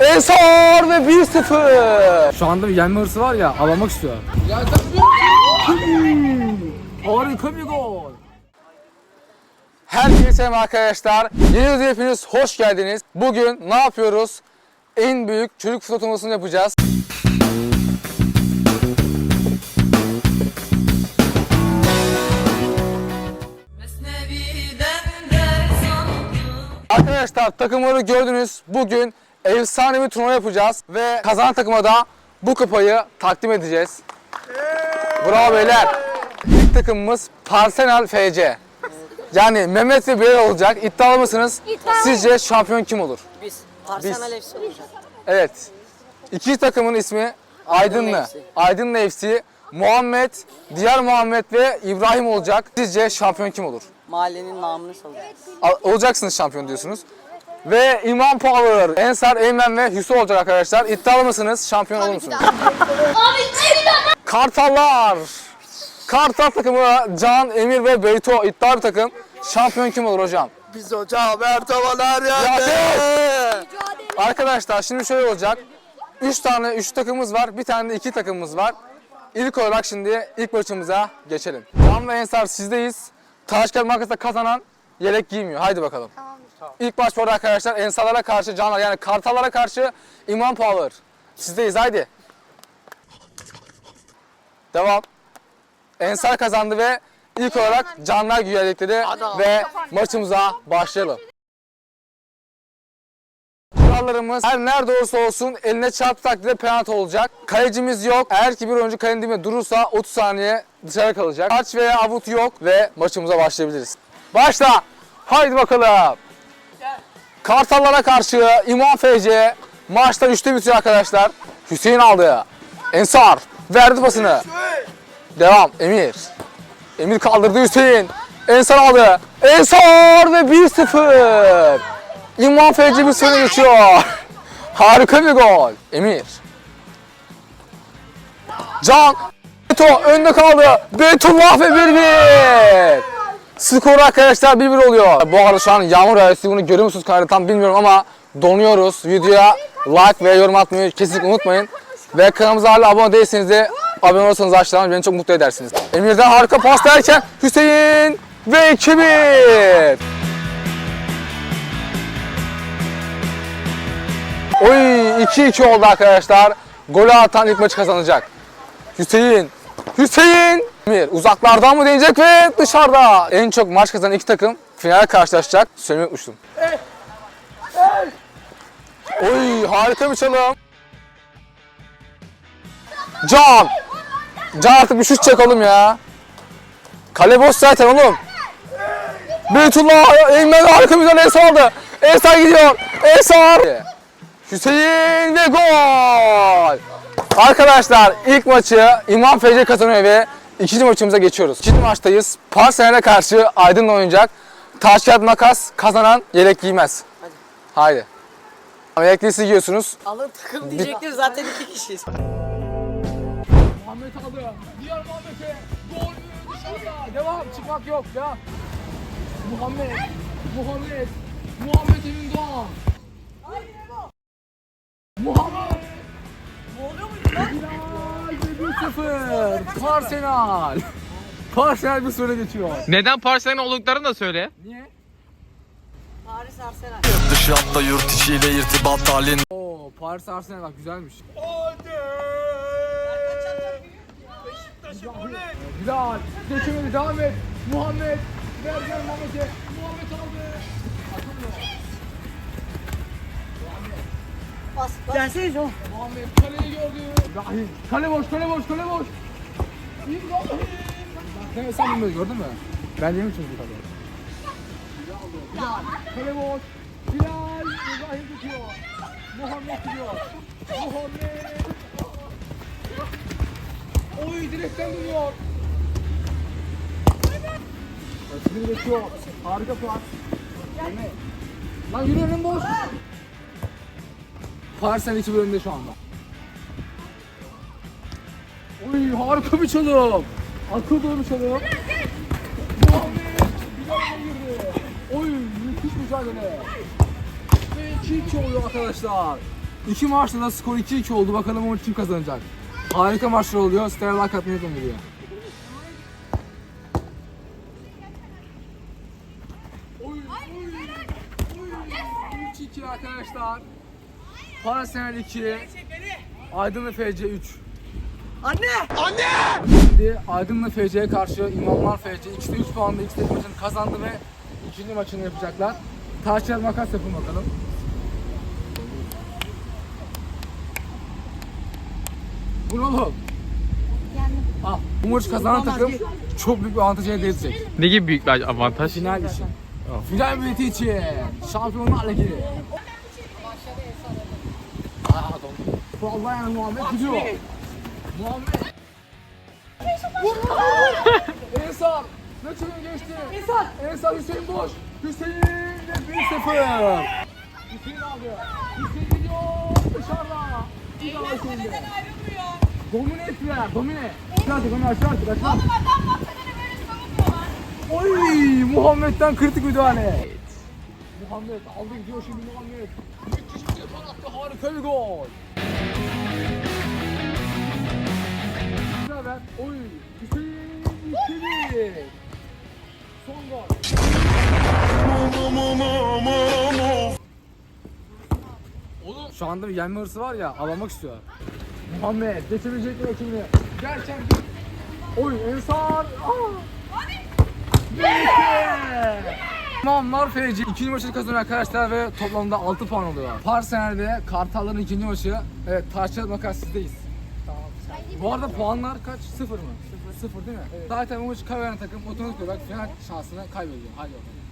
Ensar ve 1-0. Şu anda bir yenme hırsı var ya alamak istiyor. Harika bir gol. Herkese selam arkadaşlar. Yeni hepiniz hoş geldiniz. Bugün ne yapıyoruz? En büyük çocuk futbol turnuvasını yapacağız. Arkadaşlar takımları gördünüz. Bugün efsane bir turnuva yapacağız ve kazanan takıma da bu kupayı takdim edeceğiz. Bravo beyler. İlk takımımız Parsenal FC. Yani Mehmet ve Bilal olacak. İddialı mısınız? İddialıyım. Sizce şampiyon kim olur? Biz. Arsenal FC olacak. Evet. İki takımın ismi Aydınlı. FC. Aydınlı FC, Muhammed, diğer Muhammed ve İbrahim olacak. Sizce şampiyon kim olur? Mahallenin namını salacağız. Al- Olacaksınız şampiyon diyorsunuz. Ve İmam Power, Ensar, Eymen ve Hüsnü olacak arkadaşlar. İddialı mısınız? Şampiyon olur musunuz? Kartallar. Kartal takımı Can, Emir ve Beyto iddialı bir takım. Şampiyon kim olur hocam? Biz hocam Ertuğrul'lar Yasin! Arkadaşlar şimdi şöyle olacak. 3 tane 3 takımımız var. Bir tane de 2 takımımız var. İlk olarak şimdi ilk maçımıza geçelim. Can ve Ensar sizdeyiz. Taş kağıt makasla kazanan yelek giymiyor. Haydi bakalım. İlk maç bu arada arkadaşlar Ensarlara karşı Canlar yani Kartallara karşı İmam Power. Sizdeyiz haydi. Devam. Ensar kazandı ve ilk olarak Canlar giyiyor yelekleri ve maçımıza başlayalım. Kurallarımız her nerede olursa olsun eline çarptı takdirde penaltı olacak. Kalecimiz yok. Eğer ki bir oyuncu kalenin dibinde durursa 30 saniye dışarı kalacak. Taç veya avut yok ve maçımıza başlayabiliriz. Başla. Haydi bakalım. Kartallara karşı İmam FC maçta 3'te bitiyor arkadaşlar. Hüseyin aldı. Ensar verdi pasını. Devam Emir. Emir kaldırdı Hüseyin. Ensar aldı. Ensar ve 1-0. İmam FC bir sene geçiyor. Harika bir gol. Emir. Can. Beto önde kaldı. Betullah ve 1-1. Skor arkadaşlar 1-1 oluyor. Bu arada şu an yağmur. Siz bunu görüyor musunuz kamerada tam bilmiyorum ama donuyoruz. Videoya like ve yorum atmayı kesinlikle unutmayın. Ve kanalımıza hala abone değilseniz de abone olursanız aşağıdan beni çok mutlu edersiniz. Emir'den harika pas derken Hüseyin ve 2-1. Oy 2-2 oldu arkadaşlar. Golü atan ilk maçı kazanacak. Hüseyin. Hüseyin. Emir uzaklardan mı deneyecek ve dışarıda. En çok maç kazanan iki takım finale karşılaşacak. Söylemeyi unutmuştum. Oy harika bir çalım. Can. Can artık bir şut çek oğlum ya. Kale boş zaten oğlum. Beytullah Eymen harika bir tane es aldı. Esar gidiyor. Esar. Hüseyin ve gol. Arkadaşlar ilk maçı İmam FC kazanıyor ve ikinci maçımıza geçiyoruz. İkinci maçtayız. Parsenel'e karşı Aydın oynayacak. Taş kağıt makas kazanan yelek giymez. Hadi. Haydi. Yelekliği giyiyorsunuz. Alın takım diyecektir zaten iki kişiyiz. Muhammed aldı. Diğer Muhammed'e. Gol dışarıda. Devam. Çıkmak yok. Devam. Muhammed. Muhammed. Muhammed Emin Doğan. Muhammed. Bilal ve 1-0. Arsenal. Arsenal bir süre geçiyor. Neden Parselen olduklarını da söyle. Niye? Paris Arsenal. Dış yanda yurt içiyle irtibat halin Oo, Paris Arsenal bak güzelmiş. Bilal, geçemedi devam et. Muhammed, ver gel Muhammed'e. Bas. Gelsene oğlum. Muhammed kaleyi gördü. İbrahim, kale boş, kale boş, kale boş. İbrahim. Ne sen bilmiyorsun gördün mü? Ben yemin kaleyi. Bilal, kale boş. Bilal, İbrahim tutuyor. Muhammed gidiyor. Muhammed. Oy direkten dönüyor. Şimdi geçiyor. Harika pas. Lan yürü önüm boş. Parsen içi bölümde şu anda. Oy harika bir çalım. Akıl dolu bir çalım. Oy müthiş mücadele. Ve 2-2 oluyor arkadaşlar. İki maçta da skor 2-2 oldu. Bakalım onu kim kazanacak. Harika maçlar oluyor. Stereo like atmayı Parasenel 2. Aydınlı FC 3. Anne! Şimdi Aydınlı FC'ye karşı İmamlar FC ikisi de 3 puanla ikisi de maçını kazandı ve ikinci maçını yapacaklar. Taş yer makas yapın bakalım. Bu ne oğlum? Al. Bu maçı kazanan takım çok büyük bir avantaj elde edecek. Ne gibi büyük bir avantaj? Final için. Final bileti için. Şampiyonlar Ligi. Vallahi yani Muhammed gidiyor. Muhammed. Ensar. Ne çabuk geçti. Ensar. Ensar Hüseyin boş. Hüseyin de 1-0. Hüseyin aldı. Hüseyin gidiyor dışarıda. Bir daha Hüseyin'de. Domine ettiler. Domine. Aşağı attık onu aşağı attık. Aşağı attık. Oy Muhammed'den kritik müdahale. Muhammed aldı gidiyor şimdi Muhammed. Müthiş bir yapan attı harika bir gol. Anda bir yenme hırsı var ya alamak istiyor. Muhammed geçebilecek mi rakibini? Gerçekten Oy Ensar. Aa. İmamlar FC ikinci maçını kazanıyor arkadaşlar ve toplamda 6 puan oluyor. Parsener'de Kartalların ikinci maçı. Evet Taşçı Makas sizdeyiz. Bu arada puanlar kaç? Sıfır mı? Sıfır, Sıfır değil mi? Zaten bu maçı kaybeden takım otomatik olarak final şansını kaybediyor. Hadi bakalım.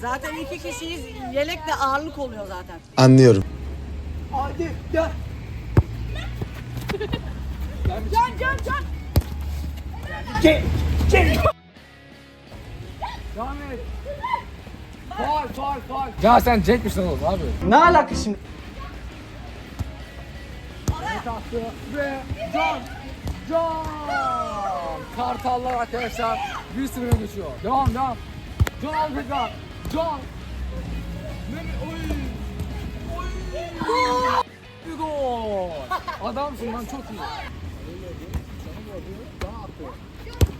Zaten iki kişiyiz. Yelek de ağırlık oluyor zaten. Anlıyorum. Hadi gel. Can can can. Devam et. Faal, faal, faal. Ya sen Cenk misin oğlum abi? Ne alaka şimdi? Evet attı ve Can. Can. Kartallar arkadaşlar 1-0 öne geçiyor. Devam devam. Can al tekrar. Can. Ne oy. Oy. Bir gol. Adamsın lan çok iyi.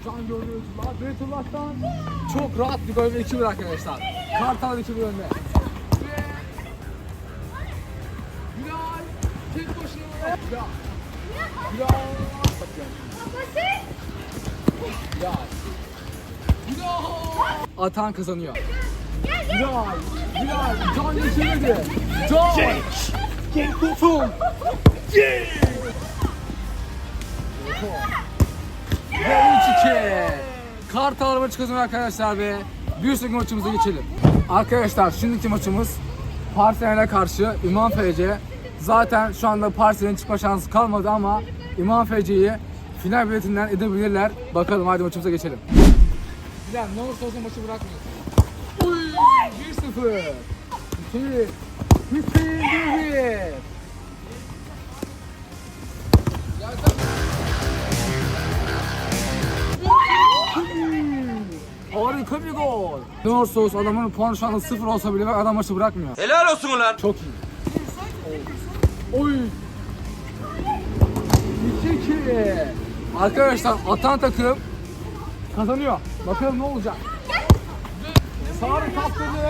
Can görüyoruz. Beytullah'tan çok rahat bir gol ve 2-1 arkadaşlar. Kartal 2-1 önde. Bilal tek başına Bilal. Bilal. Bilal. Bilal. Atan kazanıyor. Bilal. Bilal. Can geçirmedi. Can. Cenk. Cenk Tosun. Cenk. Ve 3-2. Kartal maçı kazanıyor arkadaşlar ve bir sonraki maçımıza geçelim. Arkadaşlar şimdiki maçımız Parsenel'e karşı İmam FC. Zaten şu anda Parsenel'in çıkma şansı kalmadı ama İmam FC'yi final biletinden edebilirler. Bakalım hadi maçımıza geçelim. Bilal ne olursa olsun maçı bırakmıyorsun. 1-0. Hüseyin. Hüseyin 1-1. Harika bir gol. Ne olursa olsun adamın puanı şu anda sıfır olsa bile adam maçı bırakmıyor. Helal olsun ulan. Çok iyi. Oy. 2-2. Arkadaşlar atan takım kazanıyor. Bakalım ne olacak. Sarı kaptırdı.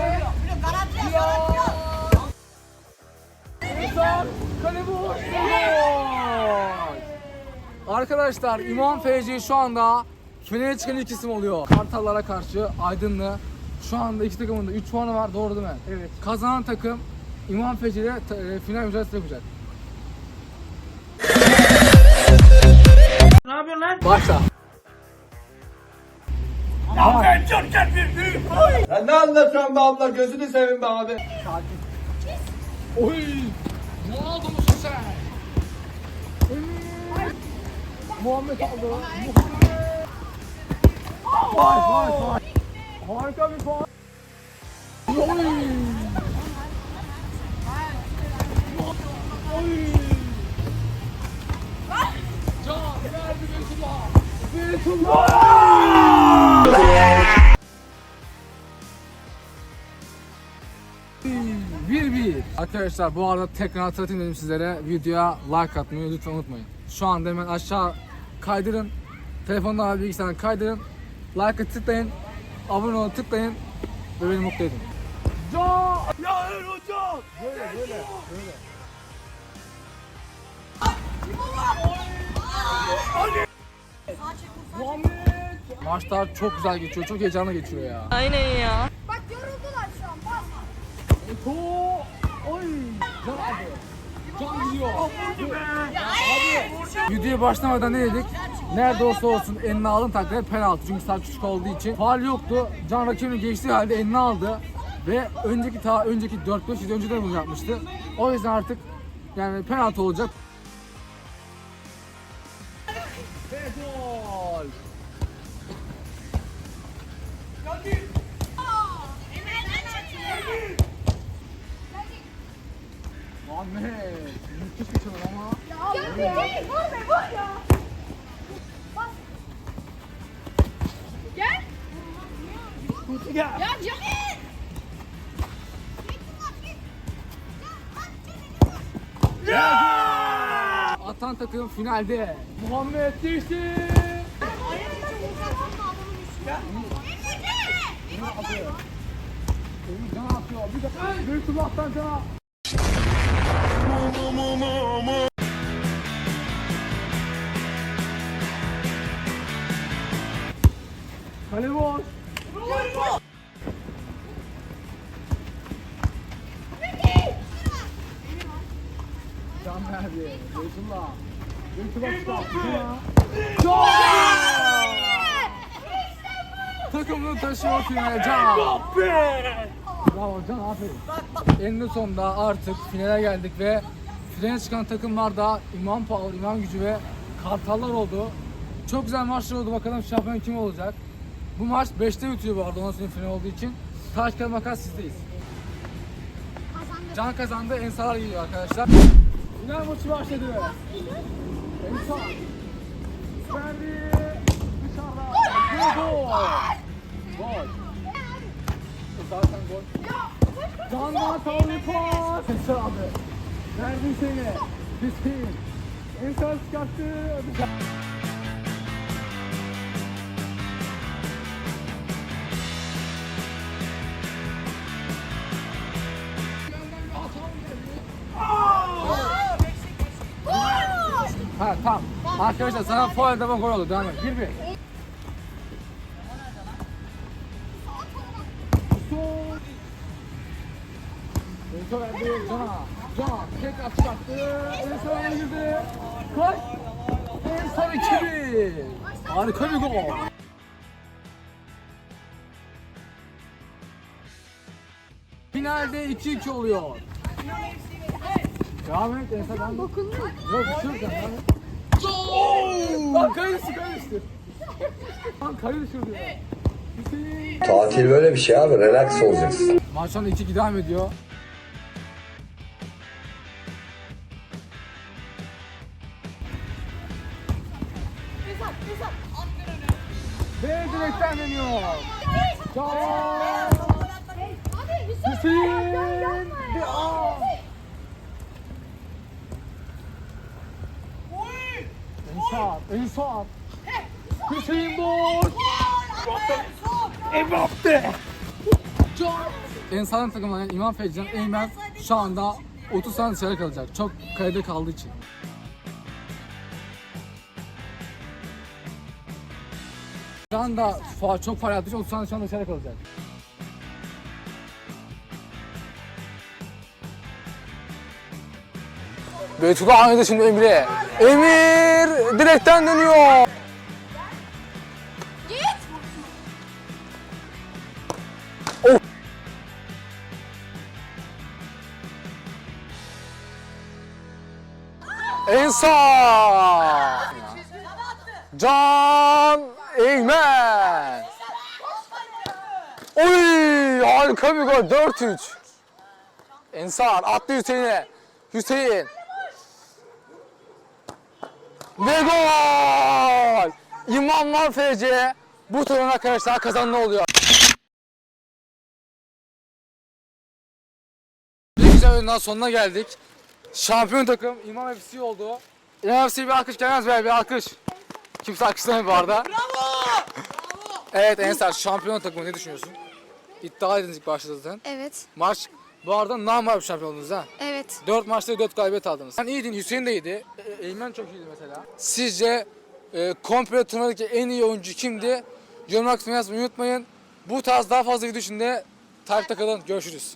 Ensar kale boş. Arkadaşlar İmam FC şu anda finale çıkan ilk isim oluyor. Kartallara karşı Aydınlı. Şu anda iki takımın da 3 puanı var doğru değil mi? Evet. Kazanan takım İmam FC'de e, final mücadelesi yapacak. Ne yapıyorsun lan? Başla. Ya ne anlatıyorsun be abla gözünü seveyim be abi. Oy! Ne oldu musun sen? Muhammed aldı. Muhammed! Vay vay vay. Harika bir puan. Arkadaşlar bu arada tekrar hatırlatayım dedim sizlere. Videoya like atmayı lütfen unutmayın. Şu anda hemen aşağı kaydırın. Telefondan bilgisayardan kaydırın. Like'ı tıklayın. Abone olun tıklayın. Ve beni mutlu edin. Maçlar çok güzel geçiyor. Çok heyecanlı geçiyor ya. Aynen ya. Bak yoruldular şu an. Bas. Videoya başlamadan ne dedik? Nerede olsa olsun elini alın takdirde penaltı. Çünkü saat küçük olduğu için. Faal yoktu. Can rakibini geçtiği halde elini aldı. Ve önceki ta önceki 4-5 yıl önce de bunu yapmıştı. O yüzden artık yani penaltı olacak. Ya Cemil. Atan takım finalde. Muhammed geçti. Can atıyor. Bir de Beytullah'tan can. Kale boş. Can verdi. Beytullah. Beytullah çıkarttı. Takımını taşıyor finale Can. Bravo Can aferin. Eninde sonunda artık finale geldik ve finale çıkan takımlar da İmam Power, İmam Gücü ve Kartallar oldu. Çok güzel maçlar oldu. Bakalım şampiyon kim olacak? Bu maç 5'te bitiyor bu arada ondan sonra final olduğu için. Taş kağıt makas sizdeyiz. Can kazandı, Ensar geliyor arkadaşlar. Final maçı başladı. Ensar. Verdi. Dışarıda. Gol. Gol. Zaten gol. Candan sağlı pas. Ensar abi. Verdim seni. Hüseyin. Ensar çıkarttı. Ha Arkadaşlar sana faul defa gol oldu. Devam et. Bir bir. Enso verdi Can'a. Can tekrar çıkarttı. Enso öne girdi. Koş. Enso 2-1. Harika bir gol. Finalde 2-2 oluyor. Devam et Enso ben Dokundu. Yok bir şey yok devam. Lan kayı düştü kayı düştü. Lan kayı düşürdü ya. Hüseyin. Tatil böyle bir şey abi. Relax olacaksın. Maç anda 2-2 devam ediyor. Ve direkten dönüyor. Can. Hadi Hüseyin. Hüseyin. Gel, gel, Ve gel. aa. Ensar. Ensar. Hüseyin boş. Mbappe. Ensar'ın takımından İmam Feccan Eymen şu anda 30 saniye dışarı kalacak. Çok kayda kaldığı için. Şu anda çok para yaptığı için 30 saniye şu anda dışarı kalacak. Beytullah Ahmet'e şimdi Emre. Emir direkten dönüyor. Git. Ensar. Can Eymen. Oy harika bir gol 4-3. Ensar attı Hüseyin'e. Hüseyin. Ve gol! İmamlar FC bu turun arkadaşlar kazanlı oluyor. Ne güzel oyundan sonuna geldik. Şampiyon takım İmam FC oldu. İmam FC'ye bir alkış gelmez be bir alkış. Kimse alkışlamıyor bu arada. Bravo! Evet Ensar şampiyon takımı ne düşünüyorsun? İddia ediniz ilk başta zaten. Evet. Maç bu arada namağlup şampiyon oldunuz ha. Evet. 4 maçta 4 galibiyet aldınız. Sen iyiydin, Hüseyin de iyiydi. E, Eymen çok iyiydi mesela. Sizce e, komple turnuvadaki en iyi oyuncu kimdi? Yorumlar kısmına yazmayı unutmayın. Bu tarz daha fazla video için de takipte kalın. Görüşürüz.